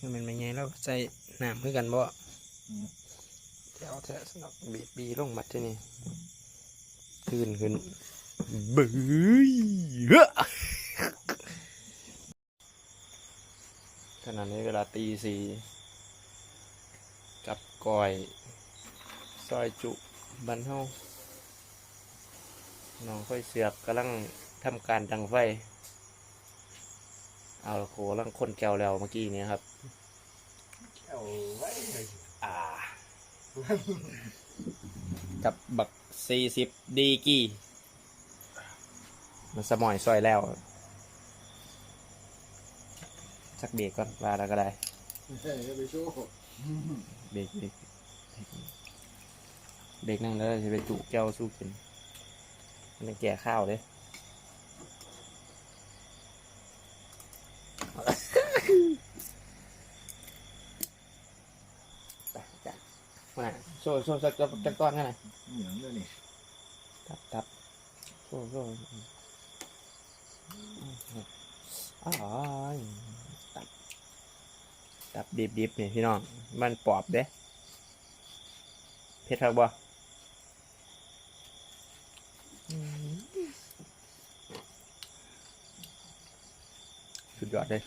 มันเป็นไงแล้วใส่น้ำเพื่อกันบ่เดี๋ยวจะสนับบีบีลงมัดที่นี่ตื่นขึ้นบื้ยเฮ้อขณะนี้เวลาตีสี่กับก้อยซอยจุบันเฮาน้องค่อยเสือกกำลังทำการดังไฟ เอาละโคกำลังคนแก้วแล้วเมื่อกี้นี้ครับเอาไว้เลยอ่ากับบักสี่สิบดีกี่มันสมอยซอยแล้วสักเบรกก่อนว่าแล้วก็ได้เฮ้ยไปโชว์เบรกเบรกเบรกนั่งแล้วจะไปจุแก้วสู้กินมันจะแก่ข้าวเลย ไป จ้ะมาโซ่โซ่สักจักก้อนกันหน่อยเหนียวเลยนี่ทับทับโซ่โซ่อ้าวตับตับดิบดิบๆนี่พี่น้อง มันปอบเด้เผ็ดครับบ่อืมสุดยอดเลย